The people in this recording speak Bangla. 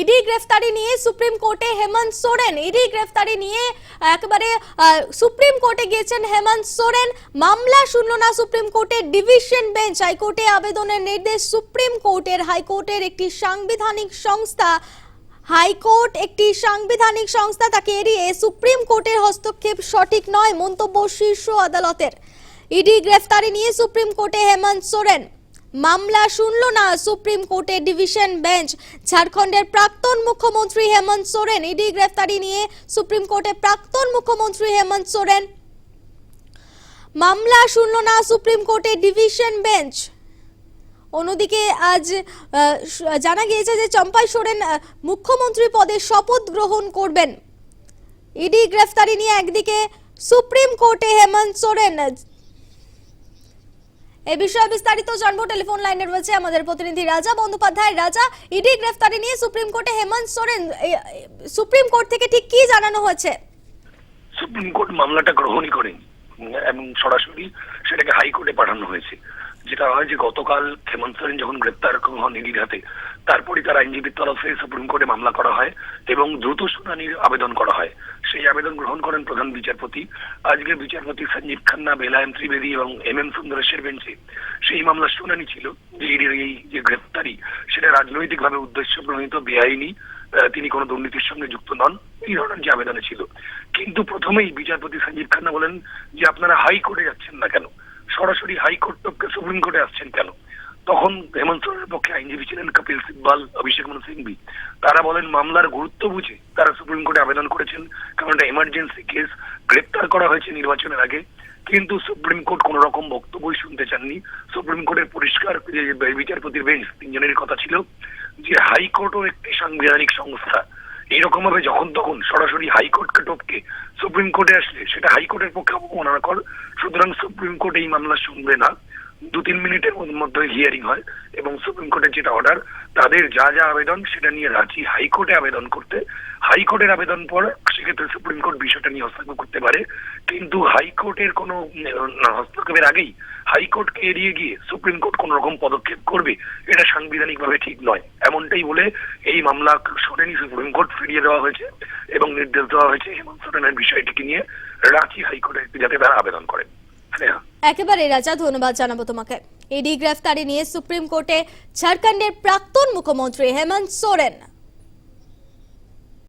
ইডি গ্রেফতারি নিয়ে সুপ্রিম কোর্টে হেমন্ত সোরেন। ইডি গ্রেফতারি নিয়ে একেবারে সুপ্রিম কোর্টে গিয়েছেন হেমন্ত সোরেন। মামলা শুনল না সুপ্রিম কোর্টের ডিভিশন বেঞ্চ। হাইকোর্টে আবেদনের নির্দেশ সুপ্রিম কোর্টের। হাইকোর্টের একটি সাংবিধানিক সংস্থা, হাইকোর্ট একটি সাংবিধানিক সংস্থা তাকে এড়িয়ে সুপ্রিম কোর্টের হস্তক্ষেপ সঠিক নয়, মন্তব্য শীর্ষ আদালতের। ইডি গ্রেফতারি নিয়ে সুপ্রিম কোর্টে হেমন্ত সোরেন। মামলা শুনল না সুপ্রিম কোর্টের ডিভিশন বেঞ্চ। ঝাড়খণ্ডের প্রাক্তন মুখ্যমন্ত্রী হেমন্ত সোরেন, ইডি গ্রেফতারি নিয়ে সুপ্রিম কোর্টে প্রাক্তন মুখ্যমন্ত্রী হেমন্ত সোরেন। মামলা শুনল না সুপ্রিম কোর্টের ডিভিশন বেঞ্চ। অন্যদিকে আজ জানা গিয়েছে যে চম্পাই সোরেন মুখ্যমন্ত্রী পদে শপথ গ্রহণ করবেন। ইডি গ্রেফতারি নিয়ে একদিকে সুপ্রিম কোর্টে হেমন্ত সোরেন এই বিষয়ে বিস্তারিত জানব। টেলিফোন লাইনে রয়েছে আমাদের প্রতিনিধি রাজা বন্দ্যোপাধ্যায়। রাজা, ইডি গ্রেফতারি নিয়ে সুপ্রিম কোর্টে হেমন্ত সোরেন, এ- এ- সুপ্রিম কোর্ট থেকে ঠিক কি জানানো হয়েছে? সুপ্রিম কোর্ট মামলাটা গ্রহণই করেনি, এবং সরাসরি সেটাকে হাইকোর্টে পাঠানো হয়েছে। যেটা হয় যে গতকাল হেমন্ত সোরেন যখন গ্রেপ্তার হন ইডির হাতে তারপরে তার আইনজীবীর তরফে সুপ্রিম কোর্টে মামলা করা হয় এবং দ্রুত শুনানির আবেদন করা হয়। সেই আবেদন গ্রহণ করেন প্রধান বিচারপতি। আজকে বিচারপতি সঞ্জীব খান্না, বেলায়েম ত্রিবেদী এবং এম এম সুন্দরেশের বেঞ্চে সেই মামলার শুনানি ছিল। যে ইডির এই যে গ্রেপ্তারি, সেটা রাজনৈতিকভাবে উদ্দেশ্য প্রণীত বেআইনি তিনি কোনো দুর্নীতির সঙ্গে যুক্ত নন। এই ধরনের যে আবেদনে ছিল। কিন্তু প্রথমেই বিচারপতি সঞ্জীব খান্না বলেন যে, আপনারা হাইকোর্টে যাচ্ছেন না কেন? সরাসরি হাইকোর্ট সুপ্রিম কোর্টে আসছেন কেন? তখন হেমন্ত সোরেনের পক্ষে আইনজীবী ছিলেন কপিল সিব্বাল, অভিষেক মনু সিংভি তারা বলেন, মামলার গুরুত্ব বুঝে তারা সুপ্রিম কোর্টে আবেদন করেছেন, কারণ এটা এমার্জেন্সি কেস গ্রেপ্তার করা হয়েছে নির্বাচনের আগে। কিন্তু সুপ্রিম কোর্ট কোন রকম বক্তব্যই শুনতে চাননি। সুপ্রিম কোর্টের পরিষ্কার বিচারপতির বেঞ্চ, তিনজনের কথা ছিল যে হাইকোর্টও একটি সাংবিধানিক সংস্থা। এইরকম ভাবে যখন তখন সরাসরি হাইকোর্টকে টপকে সুপ্রিম কোর্টে আসলে সেটা হাইকোর্টের পক্ষে অবমাননাকর সুতরাং সুপ্রিম কোর্ট এই মামলা শুনবে না। দু তিন মিনিটের মধ্যে হিয়ারিং হয় এবং সুপ্রিম কোর্টের যেটা অর্ডার তাদের যা যা আবেদন সেটা নিয়ে রাজি হাইকোর্টে আবেদন করতে। হাইকোর্টের আবেদন পর সেক্ষেত্রে সুপ্রিম কোর্ট বিষয়টা নিয়ে হস্তক্ষেপ করতে পারে। কিন্তু হাইকোর্টের কোনো হস্তক্ষেপের আগেই হাইকোর্টকে এড়িয়ে গিয়ে সুপ্রিম কোর্ট কোন রকম পদক্ষেপ করবে, এটা সাংবিধানিকভাবে ঠিক নয়। এমনটাই বলে এই মামলা শোনেনি সুপ্রিম কোর্ট ফিরিয়ে দেওয়া হয়েছে এবং নির্দেশ দেওয়া হয়েছে হেমন্ত সোরেনের বিষয়টিকে নিয়ে রাঁচি হাইকোর্টে যাতে তারা আবেদন করেন হ্যাঁ। একেবারে রাজা ধন্যবাদ জানাব তোমাকে। ইডি গ্রেফতারি নিয়ে সুপ্রিম কোর্টে ঝাড়খণ্ডের প্রাক্তন মুখ্যমন্ত্রী হেমন্ত সোরেন।